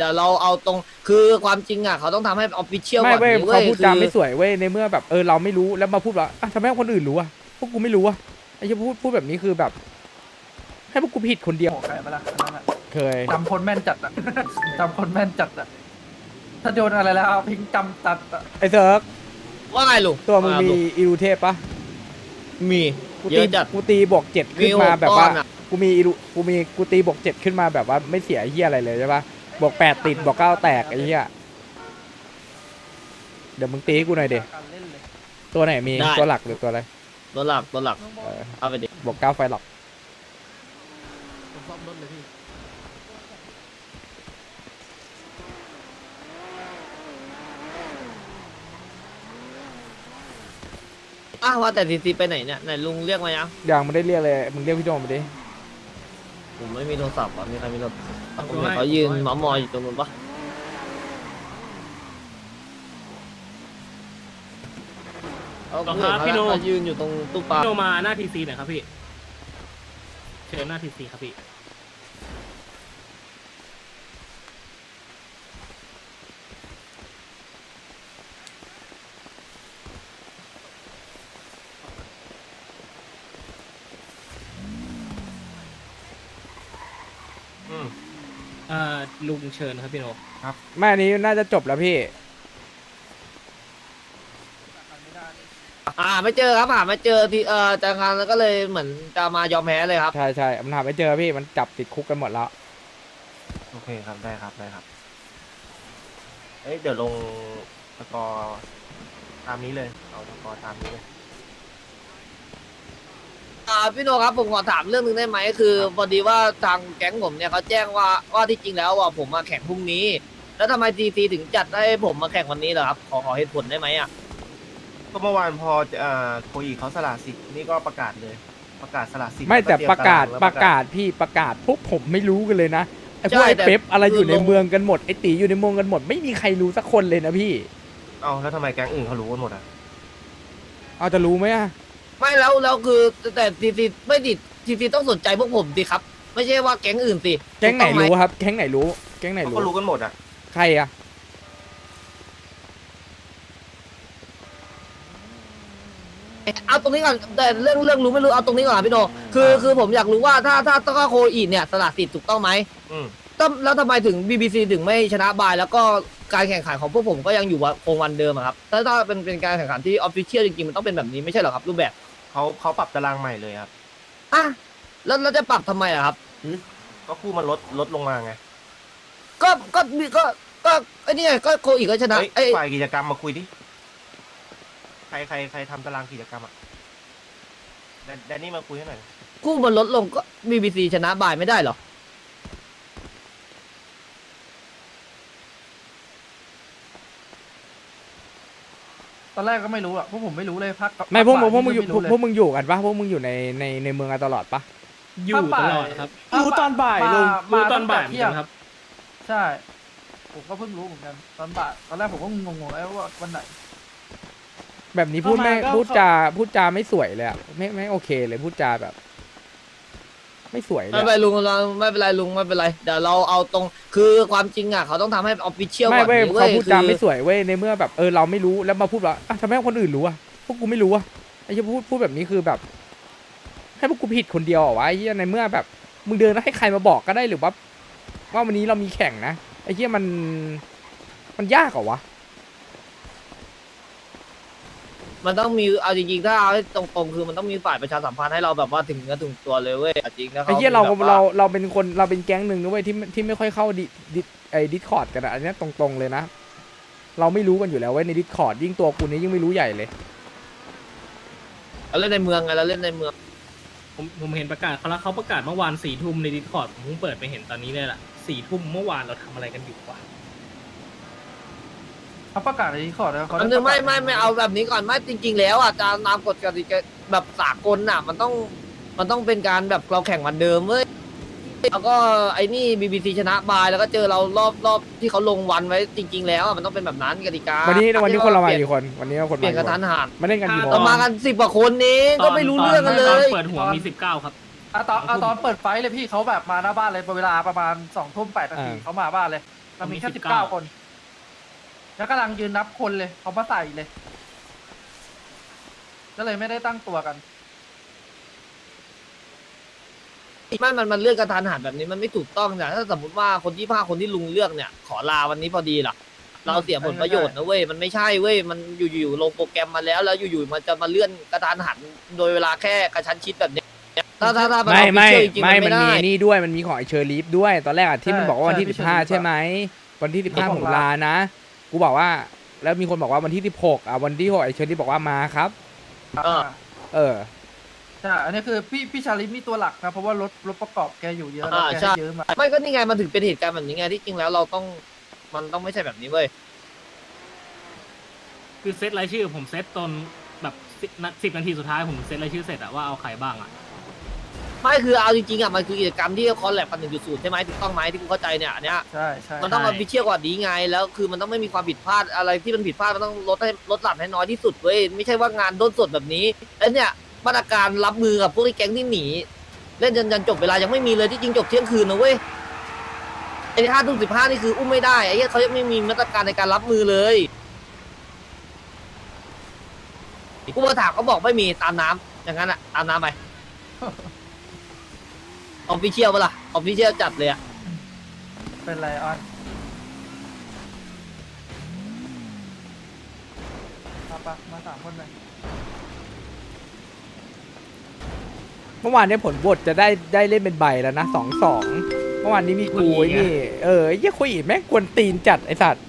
เดี๋ยวเราเอาตรงคือความจริงอะเขาต้องทำให้ออฟฟิเชียลไม่ก่อนเว้ยนี้เว้เขายพูดคืจาอไม่สวยเว้ยในเมื่อแบบเออเราไม่รู้แล้วมาพูดว่าอะทำไมให้คนอื่นรู้อะพวกกูไม่รู้อะไอ้ที่พูดพูดแบบนี้คือแบบ ให้พวกกูผิดคนเดียวโอ้ใครมาละนั่นน่ะเคย จำคนแม่นจัดอะจำคนแม่นจัดอะถ้าโดนอะไรแล้วพิงจำตัดอะไอ้เซิร์กว่าไงลุงตัวมึงว่ามีลุอิรูเทพปะมี กูเยตีอะจัด กูตีบวกเจ็ดขึ้นมีมาหกแบบว่าก้อนอะ กูมีอิรูกูมีกูตีบวกเจ็ดขึ้นมาแบบว่าไม่เสียไอ้เหี้ยอะไรเลยใช่ปะ บวกแปดติดบวกเก้าแตกไอ้เหี้ยเดี๋ยวมึงตีให้กูหน่อยเดการเล่นเลยตัวไหนมีได้ ตัวหลักหรือตัวอะไรตัวหลักตัวหลักเออเอาไปดิบวกเก้าไฟหลักซ่อมรถเลยพี่อ้าวว่าแต่ทีซีไปไหนเนี่ยไหนลุงเรียกมายังยังไม่ได้เรียกเลยมึงเรียกพี่โจมาดิ ผมไม่มีโทรศัพท์อะมีใครมีโทรศัพท์ผมเห็นเขายืนหมอมอยอยู่ตรงนู้นปะเอาผมเห็นครับพี่เขาโนเขายืนอยู่ตรงตู้ปลา พี่โนมาหน้าทีซีหน่อยครับพี่ เชิญหน้าทีซีครับพี่ เอ่อ ลุงเชิญครับพี่โนแม่อันนี้น่าจะจบแล้วพี่ อ่าไม่เจอครับหาไม่เจอที่เอ่อจากงานแล้วก็เลยเหมือนจะมายอมแพ้เลยครับ ใช่ใช่มันหาไม่เจอพี่มันจับติดคุกกันหมดแล้ว โอเคครับได้ครับได้ครับ เอ้ยเดี๋ยวลงสกอร์ตามนี้เลย เอาสกอร์ตามนี้เลย อ่าพี่โนครับผมขอถามเรื่องหนึงได้ไหมคือพอดีว่าทางแก๊งผมเนี่ยเขาแจ้งว่าว่าที่จริงแล้วว่าผมมาแข่งพรุ่งนี้ แล้วทำไมทีซีถึงจัดให้ผมมาแข่งวันนี้เหรอครับขอขอเหตุผลได้ไหมอะก็เมื่อวานพออ่าโคอีเขาสละสิทธิ์นี่ก็ประกาศเลย ประกาศสละสิทธิ์ไม่แต่ล้วประกาศเตยมตงประกาศพี่ประกาศพวกผมไม่รู้กันเลยนะไอ้พวกใช่ไอ้แต่เป๊ปอะไรอยู่ในคือลงเมืองกันหมดไอ้ตีอยู่ในเมืองกันหมด ไม่มีใครรู้สักคนเลยนะพี่ เอ้าแล้วทำไมแก๊งอื่นเขารู้กันหมดอะเอาจะรู้ไหมอะ ไม่แล้วแล้วคือแต่ทีซีไม่ดิทีซีต้องสนใจพวกผมสิครับ ไม่ใช่ว่าแก๊งอื่นสิแก๊งไหนถูต้อรู้มครับ แก๊งไหนรู้ แก๊งไหนเขารู้ ก็รู้กันหมดอะ ใครอะเอาตรงนี้ก่อนแต่เรื่องเรื่องรู้ไม่รู้เอาตรงนี้ก่อนพี่โนคืออ่า คือผมอยากรู้ว่าถ้าถ้าถ้าโคอีเนี่ยสละสิทธิ์ถูกต้องไหมอืมต้มแล้วทำไมถึง BBC ถึงไม่ชนะบาย แล้วก็การแข่งขันของพวกผมก็ยังอยู่ว่าคงวันเดิมอะครับถ้าถ้าเป็นเป็นการแข่งขันที่ออฟฟิเชียลจริงๆมันต้องเป็นแบบนี้ไม่ใช่เหรอครับรูปแบบ เขาเขาปรับตารางใหม่เลยครับ อะแล้วแล้วจะปรับทำไมอะครับ ก็คู่มันลดลดลงมาไงก็ก็มีก็ก็ไอ้นี่ไงก็โคอีก็ชนะเฮ้ยไอ้ฝ่ายกิจกรรมมาคุยดิ ใครใครใครทำตารางกิจกรรมอะแดนแดนนี่มาคุยให้หน่อย คู่มันลดลงก็ BBC ชนะบายไม่ได้เหรอ อนแรกก็ไม่รู้อะพวกผมไม่รู้เลยพักไม่พวกมึงพวกมึงอยู่ไรู้เลยพวกมึงอยู่กันปะพวกมึงอยู่ในในในเมืองกันตลอดปะอยู่ตลอดครับรู้ตอนบ่ายมาลุงรู้ตอนบ่ายเหมือนเที่ยกังนครับ ใช่ ผมก็เพิ่งรู้เหมือนกันตอนบ่ายตอนแรกผมก็งงๆแล้วว่าวันไหน แบบนี้พูดไม่เข้ามาก็พูดจาพูดจาไม่สวยเลยอะไม่ไม่โอเคเลยพูดจาแบบ ไม่สวยเลไม่ยเป็นอะไรลุงเราไม่เป็นไรลุงไม่เป็นไรเดี๋ยวเราเอาตรงคือความจริงอะเขาต้องทำให้ออฟฟิเชียลไม่ก่อนเว้ยนี้เว้เขายพูดคืจาอไม่สวยเว้ยในเมื่อแบบเออเราไม่รู้แล้วมาพูดว่าอะทำไมให้คนอื่นรู้อะพวกกูไม่รู้อะไอ้ที่พูดพูดแบบนี้คือแบบ ให้พวกกูผิดคนเดียวเหรอวะไอ้เหี้ยในเมื่อแบบมึงเดินแล้วให้ใครมาบอกก็ได้หรือว่าว่าวันนี้เรามีแข่งนะไอ้เหี้ยมัน มันยากเหรอวะ มันต้องมีเอาจริงๆถ้าเอาให้ตรงๆคือมันต้องมีฝ่ายประชาสัมพันธ์ให้เราแบบว่าถึงเนื้อถึงตัวเลยเว้ยเอาจริงนะไอ้เหี้ยเราแบบว่เราเราเป็นคนเราเป็นแก๊งหนึ่งนะเว้ยที่ที่ไม่ค่อยเข้าดิดิไอ้ดิสคอร์ดกันอะอันเนี้ยตรงๆเลยนะ เราไม่รู้กันอยู่แล้วเว้ยในดิสคอร์ดยิ่งตัวกูนี้ยิ่งไม่รู้ใหญ่เลย เราเล่นในเมืองไงเราเล่นในเมืองผมผมเห็นประกาศเขาแล้วเขาประกาศเมื่อวานสี่ทุ่มในดิสคอร์ดผมเพิ่งเปิดไปเห็นตอนนี้เนี่ยแหละสี่ทุ่มเมื่อวานเราทำอะไรกันอยู่วะ เขาประกาศในที่ขอร์ดแล้วเขาอันนึงไม่ไม่ไม่เอาแบบนี้ก่อนไม่จริง ๆ แล้วอะตามตามกฎกติกาแบบสากลน่ะ มันต้องมันต้องเป็นการแบบเราแข่งวันเดิมเว้ยแล้วก็ไอ้นี่ BBC ชนะบายแล้วก็เจอเรารอบรอบที่เขาลงวันไว้จริง ๆ แล้วอะมันต้องเป็นแบบนั้นกติกาวันนี้วันนี้คนเรามาเปลี่ยนกี่คน วันนี้คนเปลี่ยนกระมาทักี่นคนหันมาเล่นกันกี่โมเรางมากันสิบกว่าคนเองก็ไม่รู้เรื่องกันเลตยเปิดหัวมีสิบเก้าครับ อะตอนอะตอนเปิดไฟท์เลยพี่เขาแบบมาหน้าบ้านเลยเวลาประมาณสองทุ่มแปดนาทีเขามาบ้านเลยเรามีผมมีแค่19สิบเก้าคน แล้วกำลังยืนนับคนเลยเขามาใส่เลย ก็เลยไม่ได้ตั้งตัวกัน ไม่มันมันเลื่อนกระทันหันแบบนี้มันไม่ถูกต้องนะถ้าสมมติว่าคนที่ภาคคนที่ลุงเลือกเนี่ย ขอลาวันนี้พอดีล่ะ เราเสียผลประโยชน์นะเว้ยมันไม่ใช่เว้ยมันอยู่ๆลงโปรแกรมมาแล้วแล้วอยู่ๆมันจะมาเลื่อนกระทันหันโดยเวลาแค่กระชั้นชิดแบบเนี้ยถ้าถ้าถ้ามันไม่ไม่ official จริงๆไม่มันมันไม่มีได้ไอ้นี่ด้วยมันมีของไอเชอร์ลีฟด้วยตอนแรกอะที่มันใช่บอกว่าวันที่ใช่สิบห้าที่ใช่ไหมวันที่สิบห้าที่ผผมมลาลานะ กูบอกว่า แล้วมีคนบอกว่าวันที่สิบหกอะวันที่หกไอเชอร์ลีฟบอกว่ามาครับ เออเออใช่อันนี้คือพี่พี่ชาลิฟนี่ตัวหลักนะเพราะว่ารถรถประกอบแกอยู่เยอะแล้วอ่าแกใช่ ให้เยอะมาไม่ก็นี่ไงมันถึงเป็นเหตุการณ์แบบนี้ไงที่จริงแล้วเราต้องมันต้องไม่ใช่แบบนี้เว้ย คือเซตรายชื่อผมเซตตอนแบบสิบนาทีสุดท้ายผมเซตรายชื่อเสร็จอะว่าเอาใครบ้างอะ ไม่คือเอาจริงๆอะมันคือกิจกรรมที่คอลแลบกันหนึ่งจุดศูนย์ใช่ไหมถูกต้องไหมที่กูเข้าใจเนี่ยอันเนี้ยใช่ใช่มันต้องมาพิเชียกว่านี้ไงแล้วคือมันต้องไม่มีความผิดพลาดอะไรที่มันผิดพลาดมันต้องลดให้ลดหลั่นให้น้อยที่สุดเว้ยไม่ใช่ว่างานด้นสดแบบนี้แล้วเนี่ยมาตรการรับมือกับพวกที่แก๊งที่หนีเล่นจนจนจบเวลายังไม่มีเลยที่จริงจบเที่ยงคืนนะเว้ยไอ้ห้าทุ่มสิบห้านี่คืออุ้มไม่ได้ไอ้เหี้ยเขายังไม่มีมาตรการในการรับมือเลยกูมาถามเขาบอกไม่มีตามน้ำอย่างนั้นอะตามน้ำไป ออฟฟิเชียลปะล่ะออฟฟิเชียลจัดเลยอะเป็นไรออนมาปะมาสามคนเลยเมื่อวานเนี่ยผลบทจะได้ได้เล่นเป็นใบแล้วนะสองสองเมื่อวานนี้มีกูไอ้นี่เออไอ้เหี้ยคุยอีกแม่งกวนตีนจัดไอสัตว์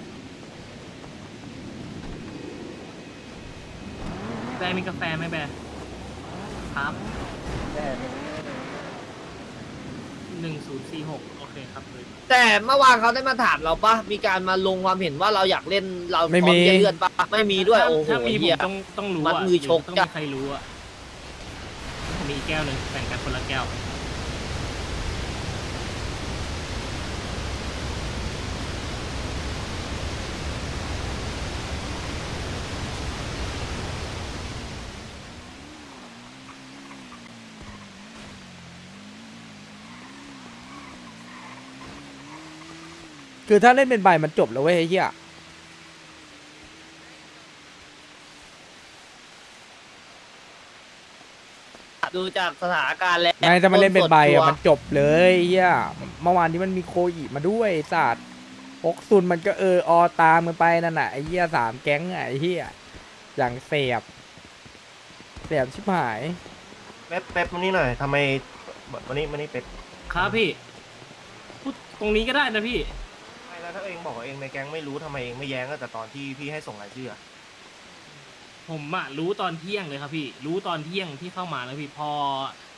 แบร์มีกาแฟไหมแบร์ครับ หนึ่งศูนย์สี่หกโอเคครับเลยแต่เมื่อวานเขาได้มาถามเราปะมีการมาลงความเห็นว่าเราอยากเล่นเราพร้อมจะเลื่อนปะไม่มีด้วยถ้าโอ้โหถ้ามีผเฮียมต้องต้องรู้มัดอะมือชกต้องจ้ะ มีใครรู้อะผมมีอีกแก้วหนึ่งแบ่งกันคนละแก้ว คือถ้าเล่นเป็นใบมันจบแล้วเว้ยไอ้เหี้ยดูจากสถานการณ์แล้วไงถ้ามันเล่นเป็นใบต้อะสดมันจบเลยไอ้เหี้ยเมื่อวานนี้มันมีโคอีมาด้วยไอ้สัตว์ฮกซุนมันก็เอออตามมันไปนั่นน่ะไอ้เหี้ยสามแก๊งอะไอ้เหี้ยอย่างเสียบเสียบชิบหายเป๊ปเป๊ปมานี่หน่อยทำไมวันนี้วันนี้เป๊ปครับพี่พูดตรงนี้ก็ได้นะพี่ไม่แล้ว ถ้าเองบอกว่าเองในแก๊งไม่รู้ทำไมเองไม่แย้งก็แต่ตอนที่พี่ให้ส่งรายชื่ออะผมอะรู้ตอนเที่ยงเลยครับพี่ รู้ตอนเที่ยงที่เข้ามาแล้วพี่พอ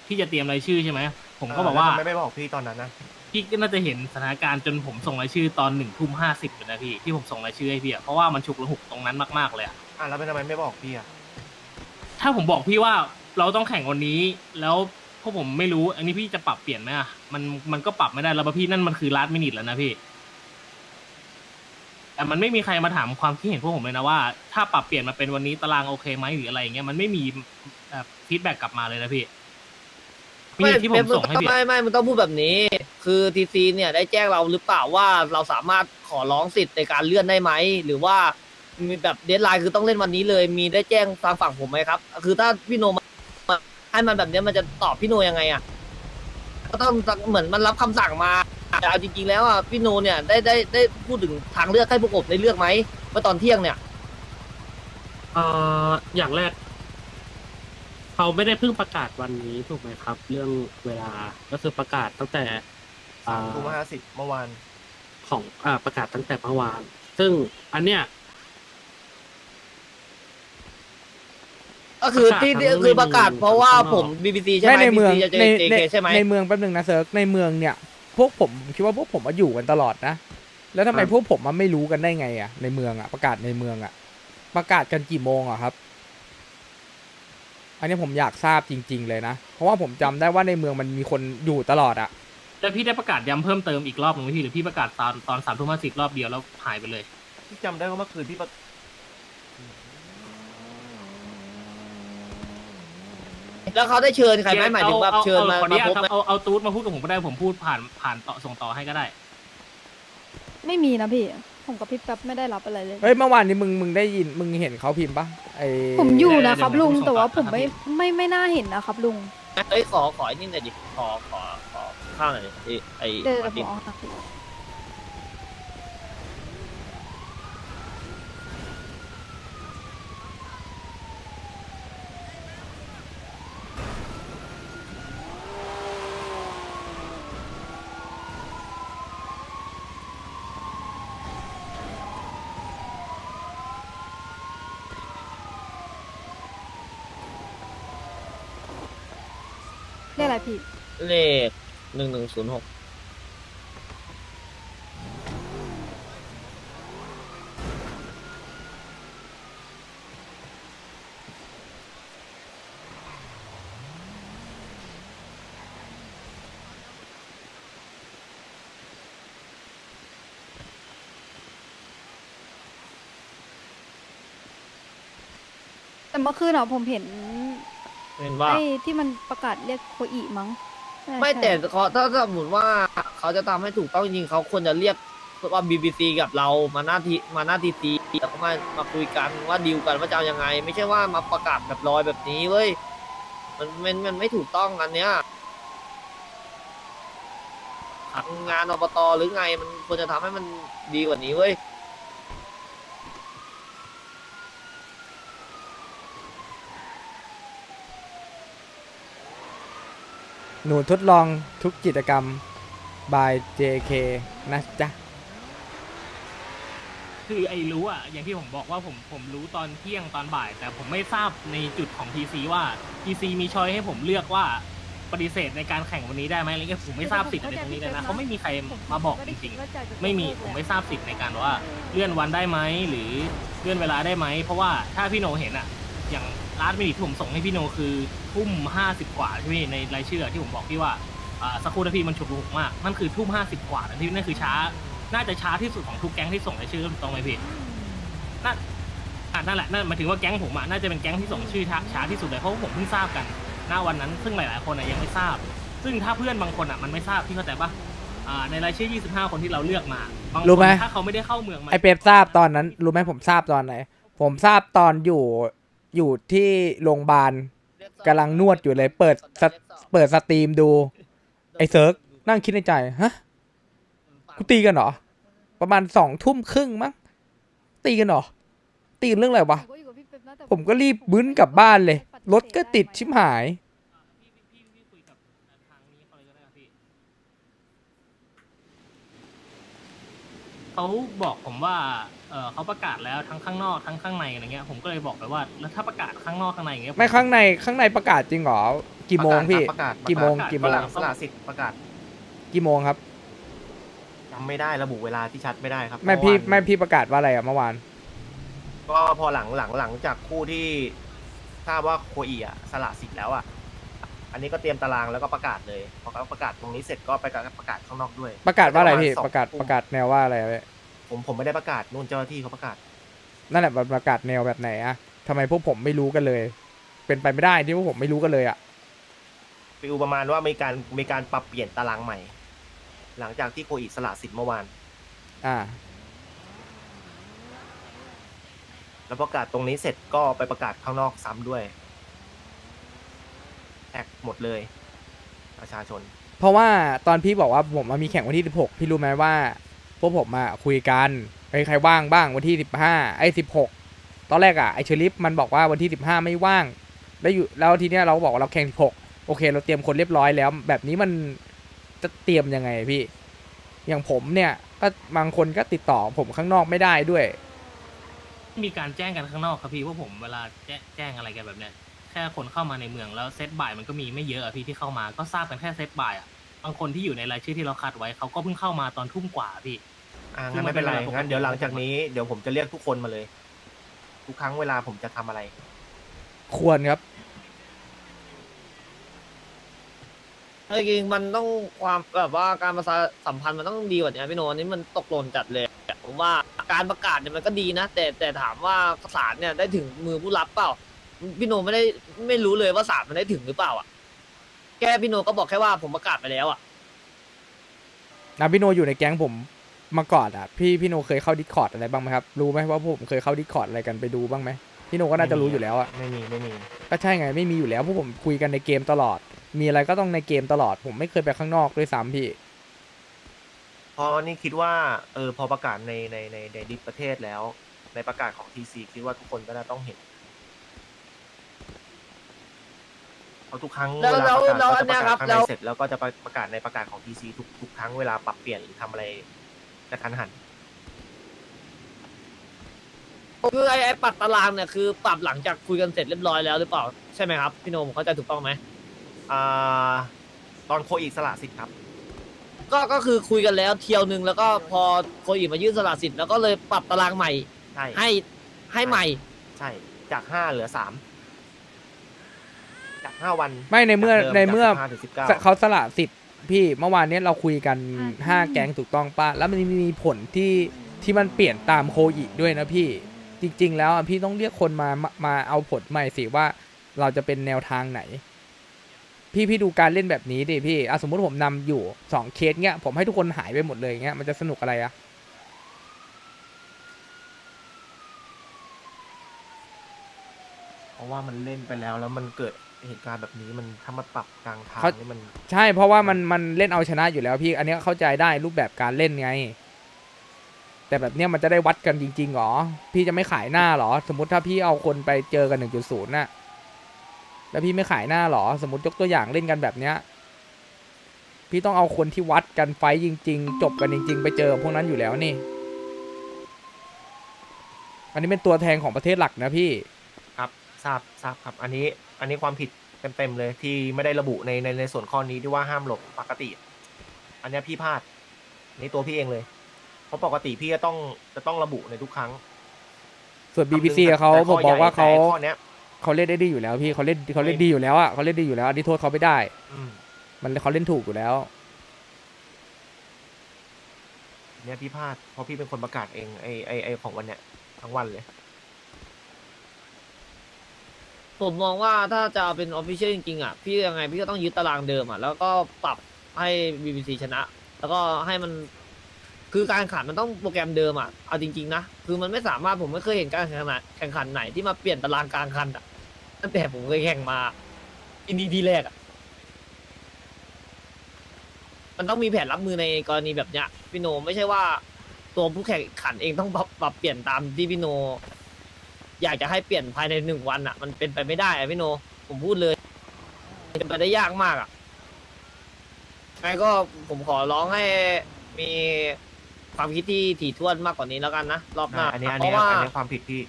ที่จะเตรียมรายชื่อใช่ไหมผมก็บอกว่า เแล้วทำไมไม่บอกพี่ตอนนั้นนะพี่ก็น่าจะเห็นสถานการณ์จนผมส่งรายชื่อตอนหนึ่งทุ่มห้าสิบเลยนะพี่ที่ผมส่งรายชื่อให้พี่อะเพราะว่ามันฉุกระหุกตรงนั้นมากๆเลยอะอะแล้วทำไมไม่บอกพี่อะถ้าผมบอกพี่ว่าเราต้องแข่งวันนี้ แล้วพวกผมไม่รู้ อันนี้พี่จะปรับเปลี่ยนไหมอะมันมันก็ปรับไม่ได้แล้วป่ะพี่นั่นมันคือลาสมินิทแล้วนะพี่ แต่มันไม่มีใครมาถามความคิดเห็นพวกผมเลยนะว่าถ้าปรับเปลี่ยนมาเป็นวันนี้ตารางโอเคไหมหรืออะไรอย่างเงี้ยมันไม่มีฟีดแบ็กกลับมาเลยนะพี่มีไม่แต่ที่ผมส่งให้พี่ไม่ไม่มันต้องพูดแบบนี้ คือทีซีเนี่ยได้แจ้งเราหรือเปล่าว่าเราสามารถขอร้องสิทธิ์ในการเลื่อนได้ไหมหรือว่ามีแบบเดทไลน์คือต้องเล่นวันนี้เลย มีได้แจ้งทางฝั่งผมไหมครับ คือถ้าพี่โนมาให้มันแบบเนี้ยมันจะตอบพี่โนยังไงอะ ก็ต้องเหมือนมันรับคำสั่งมาแต่เอาจริงๆแล้วอะพี่โนเนี่ยได้ได้ได้พูดถึงทางเลือกให้พวกผมได้เลือกไหมเมื่อตอนเที่ยงเนี่ย เอ่ออย่างแรก เขาไม่ได้เพิ่งประกาศวันนี้ถูกไหมครับ เรื่องเวลาก็คือประกาศตั้งแต่สามอ่าทุ่มห้าสิบเมื่อวาน ของอ่าประกาศตั้งแต่เมื่อวาน ซึ่งอันเนี้ย ก็คือที่ประกาศทั้งคือประกาศเพราะว่าข้างนอกผม BBC ใช่ไหมในเมือง BBC จะเจในเจในเคใช่ไหม ในเมืองแป๊บนึงนะเซิร์กในเมืองเนี่ยพวกผมคิดว่าพวกผมมาอยู่กันตลอดนะ แล้วทำไมครับ พวกผมมันไม่รู้กันได้ไงอะในเมืองอะประกาศในเมืองอะประกาศกันกี่โมงอะครับ อันนี้ผมอยากทราบจริง ๆ เลยนะ เพราะว่าผมจำได้ว่าในเมืองมันมีคนอยู่ตลอดอะแล้วพี่ได้ประกาศย้ำเพิ่มเติมอีกรอบหนึ่งไหมพี่หรือพี่ประกาศตอนตอนสามทุ่มห้าสิบรอบเดียวแล้วหายไปเลย พี่จำได้ว่าเมื่อคืนพี่ประ แล้วเขาได้เชิญใครไหมหมายถึงแบบเชิญมาอขออมาญตพบครับไหมเอาเอาตูดมาพูดกับผมก็ได้ผมพูดผ่านผ่านต่อส่งต่อให้ก็ได้ ไม่มีนะพี่ ผมกับพี่แป๊บไม่ได้รับอะไรเลย เฮ้ยเมื่อวานนี้มึงมึงได้ยินมึงเห็นเขาพิมพ์ปะไอผมอยู่นะครับเดี๋ยวลุงผมส่งแต่ว่าต่อผมไม่นะครับไม่ไม่น่าเห็นนะครับลุงเอ้ยขอขอไอ้นี่หน่อยดิขอขอขอข้าวหน่อยดิไอ้ไอ้เดี๋ยวมาผติมนเอาครับ พี่เรียกอะไรพี่ เลขหนึ่งหนึ่งศูนย์หกแต่เมื่อคืนอะผมเห็น เห็นว่า ไอ้ที่มันประกาศเรียกโคอีมั้งใช่ไม่ใช่แต่เขาถ้าสมมติว่าเขาจะทำให้ถูกต้องจริงๆเขาควรจะเรียกว่า BBC กับเรามาหน้าที่มาหน้าทีซีแล้วก็มามาคุยกันว่าดีลกันว่าจะเอายังไง ไม่ใช่ว่ามาประกาศแบบลอยแบบนี้เว้ยมันมันมันไม่ถูกต้องอันเนี้ยทำงานอบตหรือไงมันควรจะทำให้มันดีกว่านี้เว้ย หนูทดลองทุกกิจกรรม by JK นะจ๊ะ คือไอ้รู้อะอย่างที่ผมบอกว่าผมผมรู้ตอนเที่ยงตอนบ่าย แต่ผมไม่ทราบในจุดของ TC ว่า TC มีช้อยให้ผมเลือกว่าปฏิเสธในการแข่งวันนี้ได้ไหมอะไรเงี้ยผมไม่ทราบสิทธิ์ในตรงนี้เลยนะเขาไม่มีใครมาบอกจริงๆไม่มีผมไม่ทราบสิทธิ์ในการว่าเลื่อนวันได้ไหมหรือเลื่อนเวลาได้ไหมเพราะว่าถ้าพี่โนเห็นอะอย่าง ร้านมินิที่ผมส่งให้พี่โนคือทุ่มห้าสิบกว่าใช่ไหมในรายชื่อที่ผมบอกพี่ว่าอ่าสักครู่นะพี่มันฉุกละหุกมากนั่นคือทุ่มห้าสิบกว่านั่นที่นั่นคือช้า น่าจะช้าที่สุดของทุกแก๊งที่ส่งรายชื่อถูกต้องไหมพี่นั่นอะนั่นแหละนั่นหมายถึงว่าแก๊งผมอะน่าจะเป็นแก๊งที่ส่งชื่อช้าช้าที่สุดเลยเพราะว่าผมเพิ่งทราบกันณวันนั้น ซึ่งหลาย ๆ คนอะยังไม่ทราบ ซึ่งถ้าเพื่อนบางคนอะมันไม่ทราบพี่เข้าใจปะอ่าในรายชื่อ 25 คนที่เราเลือกมาบางคนรู้ไหมถ้าเขาไม่ได้เข้าเมืองมา ไอเป๊ปทราบตอนนั้น รู้ไหมผมทราบตอนไหน ผมทราบตอนอยู่ อยู่ที่โรงพยาบาลกำลังนวดอยู่เลย เปิดสตเปิดสตรีมดู ไอเซิร์กนั่งคิดในใจฮะกูตีกันเหรอ ประมาณสองทุ่มครึ่งมั้งตีกันเหรอ ตีกันเรื่องอะไรวะผมก็อยู่กับพี่เป๊ปนะแต่ผมก็รีบบึ้นกลับบ้านเลย รถก็ติดชิบหาย พี่พี่พี่คุยกับทางนี้เขาเลยก็ได้ครับพี่ เขาบอกผมว่าเออเขาประกาศแล้วทั้งข้างนอกทั้งข้างในอะไรเงี้ยผมก็เลยบอกไปว่าแล้วถ้าประกาศข้างนอกข้างในอย่างเงี้ย ไม่ข้างในข้างในประกาศจริงเหรอกี่โมงพี่ ประกาศกี่โมง ประาศกี่โมงหลังสละสิทธิ์ประกาศกี่โมงครับ จำไม่ได้ระบุเวลาที่ชัดไม่ได้ครับไม่พี่เอวานไม่พี่ประกาศว่าอะไรอะเมื่อวาน ก็พอหลังหลังหลังจากคู่ที่ทราบว่าโคอีอะสละสิทธิ์แล้วอะ อันนี้ก็เตรียมตารางแล้วก็ประกาศเลยพอเขาประกาศตรงนี้เสร็จก็ไปประกาศข้างนอกด้วย ประกาศว่าอะไรพี่ประมาณสองประกาศทุ่มประกาศแนวว่าอะไรพี่ผมผมไม่ได้ประกาศนู่นเจ้าหน้าที่เขาประกาศ นั่นแหละมันประกาศแนวแบบไหนอะทำไมพวกผมไม่รู้กันเลย เป็นไปไม่ได้ที่พวกผมไม่รู้กันเลยอะฟิลประมาณว่ามีการมีการปรับเปลี่ยนตารางใหม่ หลังจากที่โคอีสละสิทธิ์เมื่อวาน อ่า แล้วประกาศตรงนี้เสร็จก็ไปประกาศข้างนอกซ้ำด้วย แอกหมดเลย ประชาชน เพราะว่าตอนพี่บอกว่าผมมามีแข่งวันที่ 16 พี่รู้ไหมว่า พวกผมอะคุยกันไอ้ยใครว่างบ้างวันที่ 15 ไอ้16 ตอนแรกอะไอ้เชอริฟมันบอกว่าวันที่ 15 ไม่ว่าง แล้วอยู่แล้วทีเนี้ยเราก็บอกว่าเราแข่ง 16 โอเค เราเตรียมคนเรียบร้อยแล้ว แบบนี้มันจะเตรียมยังไงพี่ อย่างผมเนี่ยก็บางคนก็ติดต่อผมข้างนอกไม่ได้ด้วย มีการแจ้งกันข้างนอกครับพี่ว่าผมเวลาแจ้แจ้งอะไรกันแบบเนี้ยแค่คนเข้ามาในเมืองแล้วเซตบ่ายมันก็มีไม่เยอะอะพี่ที่เข้ามาก็ทราบกันแค่เซตบ่ายอะบางคนที่อยู่ในรายชื่อที่เราคัดไว้เขาก็เพิ่งเข้ามาตอนทุ่มกว่าพี่ อ่างั้นไม่เป็นไรซึ่งมันเป็นเวลาปกติงั้นเดี๋ยวหลังจากนี้เดี๋ยวผมจะเรียกทุกคนมาเลย ทุกครั้งเวลาผมจะทำอะไร ควรครับจริงๆมันต้องความแบบว่าการประชาสัมพันธ์มันต้องดีกว่านี้พี่โนอันนี้มันตกหล่นจัดเลยผมว่าการประกาศเนี่ยมันก็ดีนะ แต่แต่ถามว่าสารเนี่ยได้ถึงมือผู้รับเปล่า พี่โนไม่ได้ไม่รู้เลยว่าสารมันได้ถึงหรือเปล่าอะ แค่พี่โนก็บอกแค่ว่าผมประกาศไปแล้วอะ นะพี่โนอยู่ในแก๊งผมมาก่อนอะ พี่พี่โนเคยเข้าดิสคอร์ดอะไรบ้างไหมครับ รู้ไหมว่าผมเคยเข้าดิสคอร์ดอะไรกันไปดูบ้างไหมพี่โนก็น่าจะรู้อยู่แล้วอะ ไม่มีไม่มี ก็ใช่ไงไม่มีอยู่แล้วพวกผมคุยกันในเกมตลอด มีอะไรก็ต้องในเกมตลอด ผมไม่เคยไปข้างนอกด้วยซ้ำพี่ เพราะนี่คิดว่าเออพอประกาศในในในในดิสประเทศแล้ว ในประกาศของทีซีคิดว่าทุกคนก็น่าต้องเห็นเพ ราะทุกครั้งแล้วเวลาประกาศแล้วก็จะประแล้วอันเนี้ยครักาศบข้างแล้ในวเสร็จแล้วก็จะประกาศในประกาศของทีซีทุกทุกครั้งเวลาปรับเปลี่ยนหรือทำอะไรกระทันหัน คือไอ้ไอ้ปรับตารางเนี่ยคือปรับหลังจากคุยกันเสร็จเรียบร้อยแล้วหรือเปล่าใช่ไหมครับพี่โนผมเข้าใจถูกต้องไหมอ่า ตอนโคอีกสละสิทธิ์ครับ ก็ก็คือคุยกันแล้วเที่ยวหนึ่งแล้วก็พอโคอีมายื่นสละสิทธิ์แล้วก็เลยปรับตารางใหม่ ใช่ให้ให้ใหม่ ใช่ จากห้าเหลือสามจาก ห้าวันไม่ในเมื่อจากดิในเมื่อ จาก15ถึงสิบเก้า เขาสละสิทธิ์พี่เมื่อวานเนี้ยเราคุยกันอ่าห้าแก๊งถูกต้องป่ะแล้วมันมีผลที่ที่มันเปลี่ยนตามโคอิด้วยนะพี่ จริง ๆ แล้วอะพี่ต้องเรียกคนมามามาเอาผลใหม่สิว่าเราจะเป็นแนวทางไหน พี่พี่ดูการเล่นแบบนี้ดิพี่อะสมมติผมนำอยู่สองเคสเงี้ยผมให้ทุกคนหายไปหมดเลยเงี้ยมันจะสนุกอะไรอะเพราะว่ามันเล่นไปแล้วแล้วมันเกิด เหตุการณ์แบบนี้มันถ้ามาปรับกลางทางนี่มัน ใช่เพราะว่ามันมันเล่นเอาชนะอยู่แล้วพี่ อันเนี้ยเข้าใจได้รูปแบบการเล่นไง แต่แบบเนี้ยมันจะได้วัดกันจริงๆหรอ พี่จะไม่ขายหน้าหรอ สมมติถ้าพี่เอาคนไปเจอกันหนึ่งจุดศูนย์น่ะแล้วพี่ไม่ขายหน้าหรอ สมมติยกตัวอย่างเล่นกันแบบเนี้ย พี่ต้องเอาคนที่วัดกันไฟต์จริง ๆ จบกันจริง ๆ ไปเจอพวกนั้นอยู่แล้วนี่ อันนี้เป็นตัวแทนของประเทศหลักนะพี่ ครับทราบทราบครับ อันนี้ อันนี้ความผิดเต็มๆเลยที่ไม่ได้ระบุในในในส่วนข้อนี้ที่ว่าห้ามหลบปกติ อันเนี้ยพี่พลาดนี่ตัวพี่เองเลย เพราะปกติพี่จะต้องจะต้องระบุในทุกครั้ง ส่วน BBC แต่อะเขาแต่ผมบอกว่าเขาแต่ข้อเนี้ย เขาเล่นได้ดีอยู่แล้วพี่เขาเล่นเขาเล่นดีอยู่แล้วอะเขาเล่นดีอยู่แล้วอันนี้โทษเขาไม่ได้ อืม มันเขาเล่นถูกอยู่แล้ว เนี่ยพี่พลาดเพราะพี่เป็นคนประกาศเองไอไอไอของวันเนี้ยทั้งวันเลย ผมมองว่าถ้าจะเอาเป็นออฟฟิเชียลจริงๆอะพี่ยังไงพี่ก็ต้องยึดตารางเดิมอะแล้วก็ปรับให้ BBC ชนะ แล้วก็ให้มันคือการแข่งขันมันต้องโปรแกรมเดิมอะเอาจริงๆนะคือมันไม่สามารถผมไม่เคยเห็นการแข่งขันแข่งขันไหนที่มาเปลี่ยนตารางกลางคันอะตั้งแต่ผมเคยแข่งมาอินดีทีแรกอะมันต้องมีแผนรับมือในกรณีแบบเนี้ยพี่โนไม่ใช่ว่า ตัวผู้แข่งขันเองต้องปรับปรับเปลี่ยนตามที่พี่โน อยากจะให้เปลี่ยนภายในหนึ่งวันอะ มันเป็นไปไม่ได้อะพี่โน ผมพูดเลย เป็นไปได้ยากมากอะไงก็ผมขอร้องให้มีความคิดที่ถี่ถ้วนมากกว่านี้แล้วกันนะรอบหน้าอันนี้อันเพนี้ราะว่า อันนี้ความผิดพี่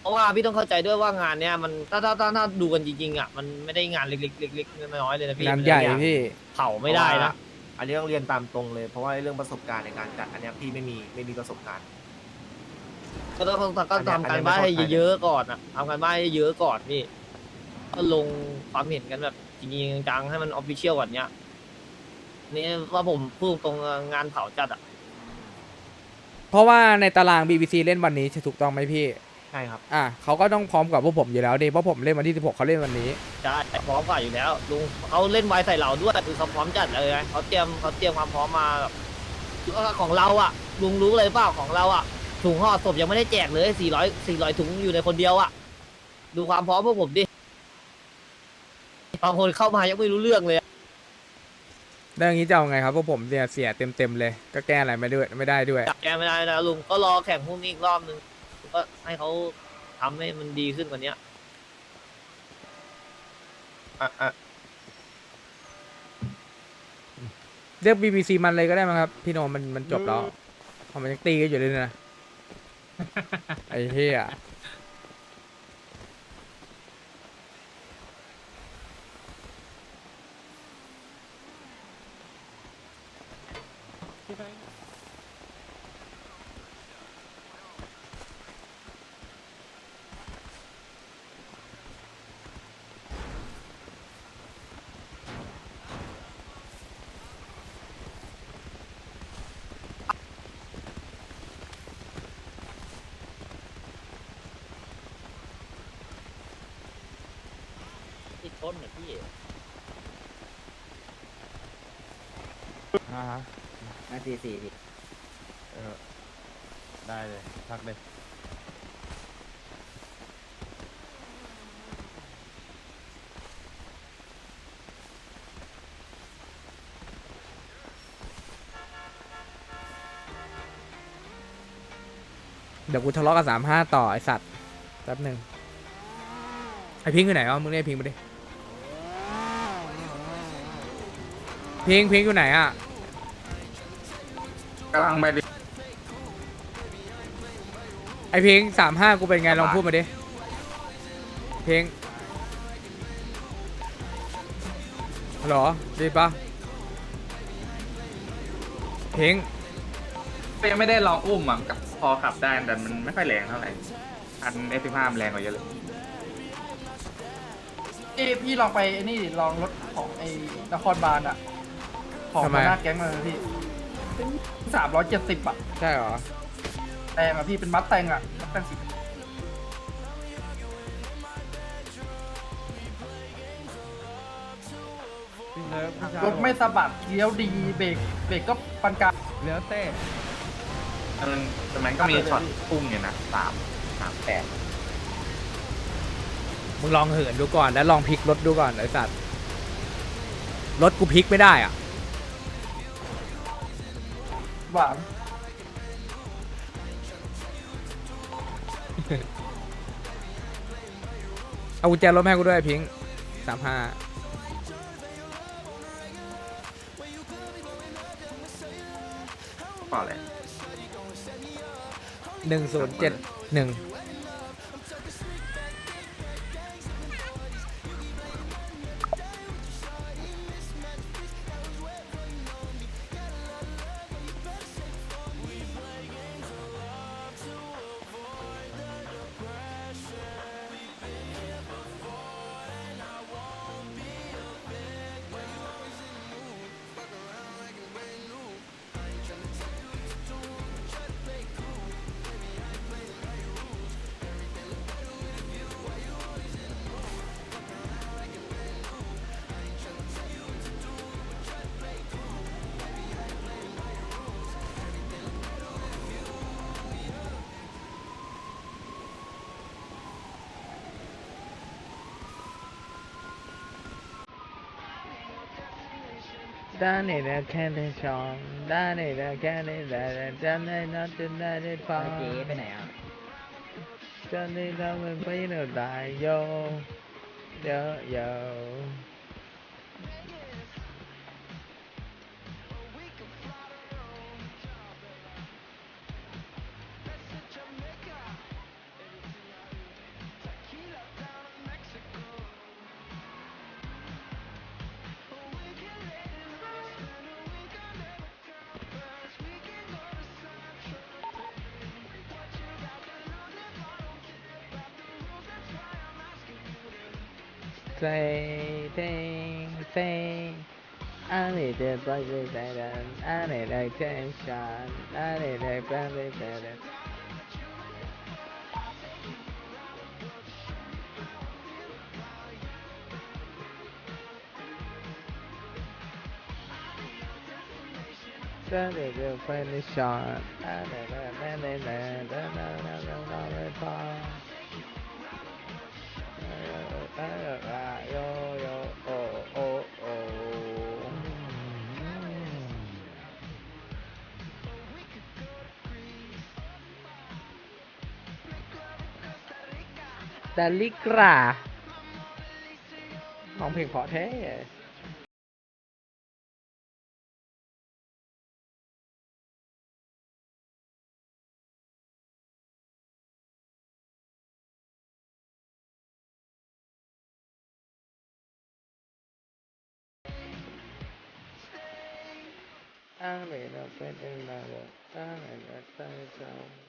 เพราะว่าพี่ต้องเข้าใจด้วยว่างานเนี้ยมันถ้าถ้าถ้าถ้าดูกันจริงๆอะมันไม่ได้งานเล็กๆเล็กๆน้อยๆเลยนะพี่งานใหญ่มันพี่ เผาไม่ได้นะ อันนี้ต้องเรียนตามตรงเลยเพราะว่าเรื่องประสบการณ์ในการจัดอันเนี้ยพี่ไม่มีไม่มีประสบการณ์ ก็ต้องก็อันเนี้ยทำการบ้านอันให้เนี้ยไม่เยอะๆก่อนอะทำการบ้านให้เยอะก่อนพี่ก็ลงความเห็นกันแบบจริงๆจังๆให้มันออฟฟิเชียลกว่านี้นี่ว่าผมพูดตรงๆงานเผาจัดอะเพราะว่าในตาราง BBC เล่นวันนี้ถูกต้องไหมพี่ ใช่ครับ อะเขาก็ต้องพร้อมกับพวกผมอยู่แล้วดิเพราะผมเล่นวันที่ 16เขาเล่นวันนี้ใช่พร้อมกว่าอยู่แล้วลุงเขาเล่นไวใส่เราด้วยคือเขาพร้อมจัดเลยไงเขาเตรียมเขาเตรียมความพร้อมมาแบบของเราอะ ลุงรู้เลยเปล่าของเราอะ ถุงห่อศพยังไม่ได้แจกเลย400 400ถุงอยู่ในคนเดียวอะ ดูความพร้อมพวกผมดิบางคนเข้ามายังไม่รู้เรื่องเลยอะแล้วอย่างนี้จะเอาไงครับพวกผมเนี่ยเสียเต็มๆเลย ก็แก้อะไรไม่ด้วยไม่ได้ด้วย จับแกไม่ได้นะลุงก็รอแข่งพรุ่งนี้อีกรอบนึงก็ให้เขาทำให้มันดีขึ้นกว่านี้อะอะเรียก BBC มันเลยก็ได้มั้งครับ พี่โนมันมันจบแล้วเพราะมันยังตีกันอยู่เลยนะ ไอ้เหี้ย ติดต้นเหรอพี่อ่าฮะนาทีสี่พี่เออได้เลยทักเลยเดี๋ยวกูทะเลาะกับสามห้าต่อไอสัตว์แป๊บหนึ่งไอพิงค์อยู่ไหนวะมึงเรียกพิงค์มาดิ พิงค์พิงค์อยู่ไหนอะกำลังไปดิไอพิงสามห้ากูเป็นไงลองพูดมาดิพิงค์ฮัลโหลไดีปะพิงค์ยังไม่ได้ลองอุ้มอะกับพอขับได้แต่มันไม่ค่อยแรงเท่าไหร่อันเอฟห้ามันแรงกว่าเยอะเลยพี่พี่ลองไปไอ้นี่ดิลองรถของไอ้นครบาลอะ ของหัวหน้าแก๊งมาเลยพี่สามร้อยเจ็ดสิบอะใช่เหรอแรงอะพี่เป็นมัดแตงอะมัดแตงสีรถไม่สะบัดเลี้ยวดีเบรกเบรกก็ปันกลางเลี้ยวเต้มันแต่มันก็มีช็อตพุ่งอยู่นะสามสามแปดมึงลองเหินดูก่อนแล้วลองพลิกรถดูก่อนไอสัตว์รถกูพลิกไม่ได้อะ หวานเอากุญแจรถมาให้กูด้วยพิงสามห้าเปล่าเลยหนึ่งศูนย์เจ็ดหนึ่ง Danny candy song, Danny candy that Danny not to daddy phong. เก๋ไปไหนอ่ะ Danny the way to die yo, yo yo. Say thing. I need a budget better. I need attention. I need a budget better. I need a friendly shot. I need a. เออโยโยโดาลิกราร้องเพลงเพราะแท้ Ale no puede nada, ale no puede nada.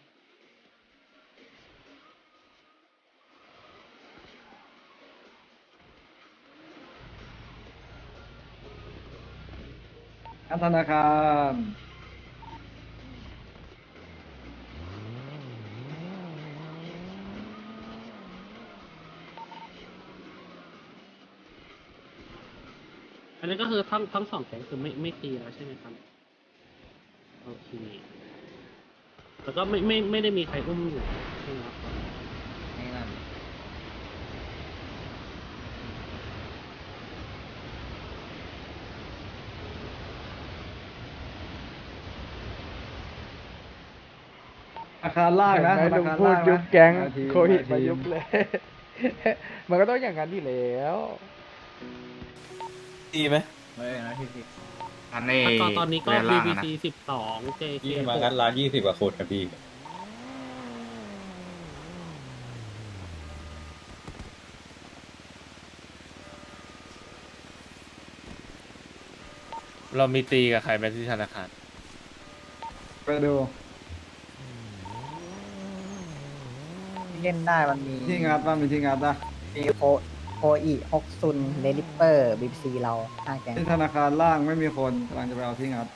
ธนาคารอันนี้ก็คือทั้งทั้งสองแก๊งคือไม่ไม่ตีแล้วใช่ไหมครับ โอเค แล้วก็ไม่ไม่ไม่ได้มีใครอุ้มอยู่ใช่ไหมครับอาคารล่างนะเห็นไหมลุงอาคารพูดล่างนะยุบแก๊งนาทีโควิดนาทีมายุบเลย มันก็ต้องอย่างนั้นที่แล้ว ดีไหมเฮ้ยนะพี่พี่ อันนี้แล้วก็ตอนนี้ก็ แรงล่างอะนะ BBC สิบสอง JK ยิ่งมางัดร้านยี่สิบกว่าคนครับพี่ เรามีตีกับใครไปที่ธนาคาร ไปดูเล่นได้มันมีที่งัดบ้างมีที่งัดนะมีโค โคอีฮอกซุนเดลิเปอร์บีบีซีเราห้าแกงที่ธนาคารล่างไม่มีคนกำลังจะไปเอาที่งัด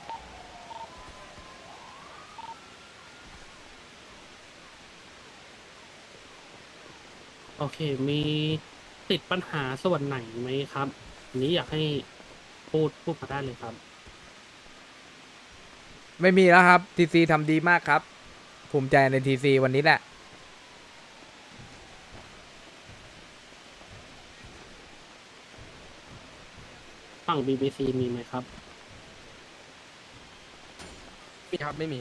โอเค มีติดปัญหาส่วนไหนไหมครับอันนี้อยากให้พูดพูดมาได้เลยครับ ไม่มีแล้วครับทีซีทำดีมากครับ ภูมิใจในทีซีวันนี้แหละ ฝั่ง BBC มีไหมครับ มีครับไม่มี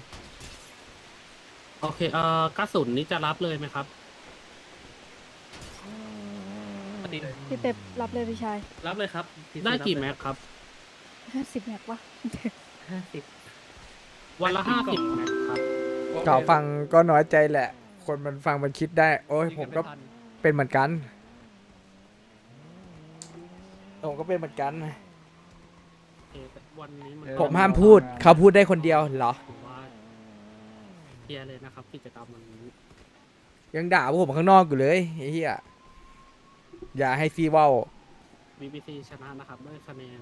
โอเคเอ่อกระสุนนี้จะรับเลยไหมครับ พี่เป๊ปรับเลยพี่ชายรับเลยครับได้กี่แม็กครับ ห้าสิบแม็กวะ ห้าสิบวันละห้าสิบแม็กครับก็ฟังก็น้อยใจแหละ คนมันฟังมันคิดได้ โอ้ยผมก็เป็นเหมือนกัน ผมก็เป็นเหมือนกันโอ เคแต่วันนี้มันผมห้ามพูดเขาพูดได้คนเดียวเหรอ ถือว่าเคลียร์เลยนะครับกิจกรรมวันนี้ยังด่าพวกผมข้างนอกอยู่เลยไอ้เหี้ยอย่าให้ซีเว้า BBC ชนะนะครับด้วยคะแนน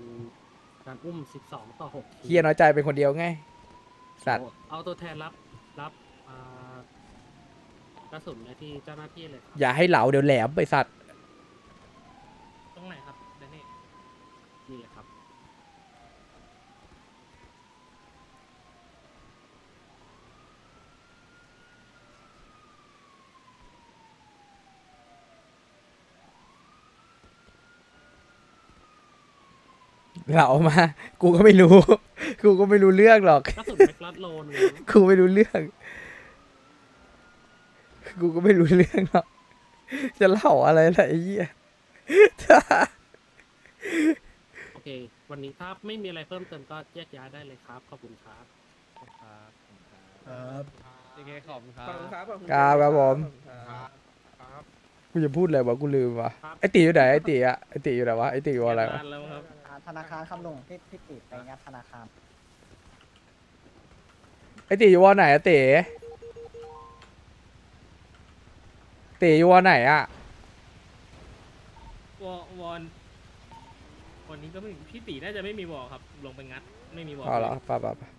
การอุ้ม 12 ต่อ6เฮียน้อยใจเป็นคนเดียวไงสัตว์เอาตัวแทนรับรับอ่ากระสุนไว้ที่เจ้าหน้าที่เลยครับอย่าให้เหลาเดี๋ยวแหลมไปสัตว์ตรงไหนครับเดนนี่ นี่เลยครับ เหลามา กูก็ไม่รู้ กูก็ไม่รู้เรื่องหรอก กระสุนแม็กลัดโลนเลยกูไม่รู้เรื่อง กูก็ไม่รู้เรื่องหรอก จะเล่าอะไรล่ะไอ้เหี้ย โอเค วันนี้ถ้าไม่มีอะไรเพิ่มเติมก็แยกย้ายได้เลยครับ ขอบคุณครับ JK ขอบคุณครับ ครับครับผม กูจะพูดอะไรวะกูลืมวะไอตีอยู่ไหนไอตีอะไอตีอยู่ไหนวะไอตีอยู่อะไรวะ แล้วครับ อ่าธนาคารครับลุงพี่พี่ติดไปงัดธนาคาร ไอตีอยู่วอไหนอะตีตีอยู่วอไหนอะวอวอนวันนี้ก็ไม่พี่ตีน่าจะไม่มีวอลครับ ลงไปงัด ไม่มีวอลอ๋อเหรอป่ะป่ะป่ะ